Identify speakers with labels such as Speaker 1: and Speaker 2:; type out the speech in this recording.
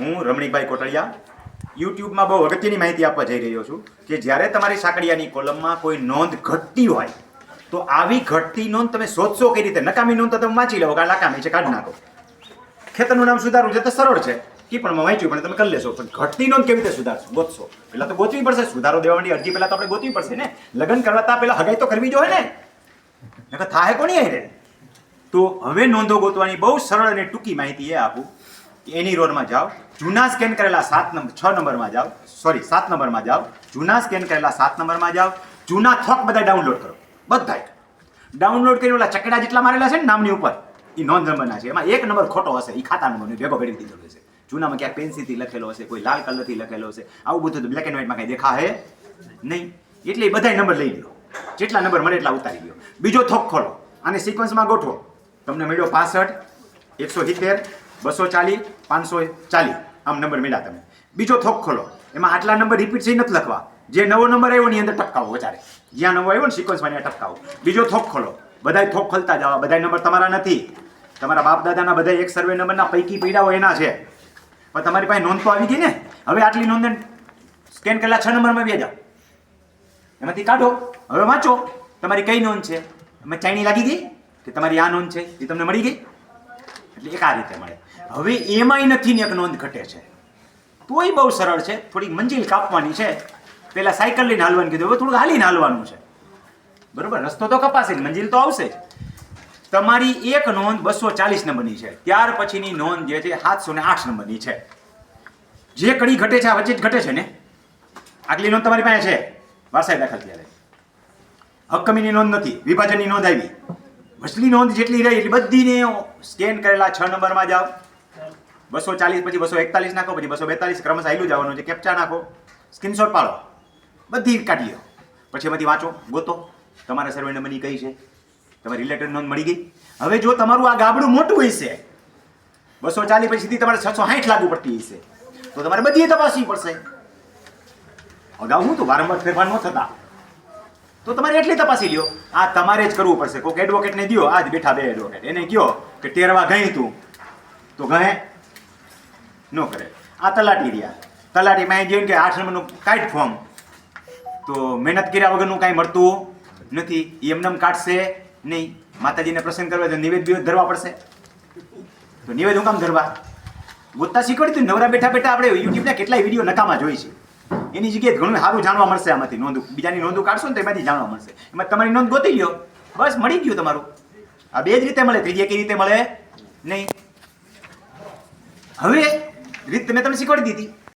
Speaker 1: હું રમણીકભાઈ કોટડિયા યુટ્યુબમાં બહુ અગત્યની માહિતી આપવા જઈ રહ્યો છું કે જ્યારે તમારી સાંકળિયાની કોલમમાં કોઈ નોંધ ઘટતી હોય, તો આવી ઘટતી નોંધ તમે શોધશો કઈ રીતે? નકામી નોંધ તો તમે વાંચી લો કે નકામી છે, કાઢી નાખો. ખેતરનું નામ સુધારવું છે તો સરળ છે. કે પણ વાંચ્યું, પણ તમે કરી લેશો. પણ ઘટતી નોંધ કેવી રીતે સુધારશો? ગોતશો. પેલા તો ગોતવી પડશે, સુધારો દેવા માટે અરજી પહેલા તો આપણે ગોતવી પડશે ને. લગ્ન કરવા પહેલાં પહેલા હગાઈ તો કરવી જોઈએ ને. નકર થાય કોની રે તો હવે નોંધો ગોતવાની બહુ સરળ અને ટૂંકી માહિતી એ આપું. એની રોડમાં જાઓ. જૂના સ્કેન કરેલા સાત નંબર, છ નંબરમાં જાઓ. સોરી સાત નંબરમાં જાઓ. જૂના સ્કેન કરેલા સાત નંબરમાં જાઓ. જૂના થોક બધા ડાઉનલોડ કરો. બધા ડાઉનલોડ કરી ઓલા ચકડા જેટલા મારેલા છે ને નામની ઉપર એ નોંધ નંબરના છે. એમાં એક નંબર ખોટો હશે એ ખાતા નંબરનો ભેગો ભેડી દીધો હશે જૂનામાં ક્યાંક પેન્સિલથી લખેલો હશે, કોઈ લાલ કલરથી લખેલો હશે. આવું બધું તો બ્લેક એન્ડ વ્હાઈટમાં કંઈ દેખા હે નહીં. એટલે એ બધાય નંબર લઈ લો જેટલા નંબર મળે એટલા ઉતારી લો બીજો થોક ખોલો. અને સિક્વન્સમાં ગોઠવો. તમને મળ્યો પાસઠ, એકસો સિત્તેર બસો ચાલીસ પાંચસો ચાલીસ આમ નંબર મળ્યા તમે. બીજો થોક ખોલો. એમાં આટલા નંબર રિપીટ થઈ નથી લખવા. જે નવો નંબર આવ્યો એની અંદર ટપકાવો વધારે. જ્યાં નવો આવ્યો ને સિક્વન્સમાં ત્યાં ટપકાવો. બીજો થોક ખોલો. બધાય થોક ખોલતા જવા બધાય નંબર તમારા નથી. તમારા બાપ દાદાના બધા એક સર્વે નંબરના પૈકી પૈડાઓ એના છે. પણ તમારી પાસે નોંધ તો આવી ગઈ ને? હવે આટલી નોંધ સ્કેન કરેલા છ નંબરમાં બે જાઓ. એમાંથી કાઢો. હવે વાંચો. તમારી કઈ નોંધ છે? એમાં ચાઇની લાગી ગઈ? કે તમારી આ નોંધ છે? એ તમને મળી ગઈ? એટલે એક આ રીતે મળે. હવે એમાંય નથી ને એક નોંધ ઘટે છે. તોય બહુ સરળ છે. થોડી મંજિલ કાપવાની છે. પેલા સાયકલ લઈને હાલવાનું કીધું. હવે થોડુંક હાલીને હાલવાનું છે. બરોબર? રસ્તો તો કપાશે જ મંજિલ તો આવશે જ. તમારી એક નોંધ બસો ચાલીસ નંબરની છે. ત્યાર પછીની નોંધ જે છે સાતસો ને આઠ નંબરની છે. જે કડી ઘટે છે, આ વચ્ચે જ ઘટે છે ને? આગલી નોંધ તમારી પાસે છે. વારસાઈ દાખલ ત્યારે હક્કમીની નોંધ નથી. વિભાજનની નોંધ આવી. વસલી નોંધ જેટલી રહી એટલી બધીને સ્કેન કરેલા છ નંબરમાં જાઓ બસો ચાલીસ, પછી બસો એકતાલીસ નાખો, પછી બસો બેતાલીસ, ક્રમશ આવેલું જવાનું છે. કેપ્ચા નાખો, સ્ક્રીનશોટ પાડો. બધી કાઢી લો પછી એમાંથી વાંચો, ગોતો. તમારા સર્વે નંબરની કઈ છે? તમારી રિલેટેડ નોંધ મળી ગઈ? હવે જો તમારું આ ગાબડું મોટું હશે બસો ચાલીસ પછી સીધી તમારે છસો સાઠ લાગુ પડતી હશે. તો તમારે બધી તપાસવી પડશે. અગાઉ હું તો વારંવાર ફેરફાર ન થતા. તો તમારે એટલી તપાસી લ્યો. આ તમારે જ કરવું પડશે. કોઈક એડવોકેટને દો આજ બેઠા બે એડવોકેટ એને કયો કે ટેરવા ગઈ તું. તો ગહે ન કરે. આ તલાટી રહ્યા. તલાટીમાં જેમ કે આઠ નંબરનું કાઢ ફોર્મ તો મહેનત કર્યા વગરનું કાંઈ મળતું નથી. એ એમનેમ કાઢશે નહીં. માતાજીને પ્રસન્ન કરવા તો નિવેદ ધરવા પડશે. તો નિવેદ હું કામ ધરવા? ગોતતા શીખવાડી તું નવરા બેઠા બેઠા આપણે યુટ્યુબના કેટલાય વીડિયો નકામાં જોઈ છે. એની જગ્યાએ ઘણું સારું જાણવા મળશે આમાંથી. નોંધ, બીજાની નોંધો કાઢશો ને તો એમાંથી જાણવા મળશે. એમાં તમારી નોંધ ગોતી લ્યો. બસ મળી ગયું તમારું. આ બે જ રીતે મળે. ત્રીજી કઈ રીતે મળે નહીં. હવે રીત મેં તમને શીખવાડી દીધી.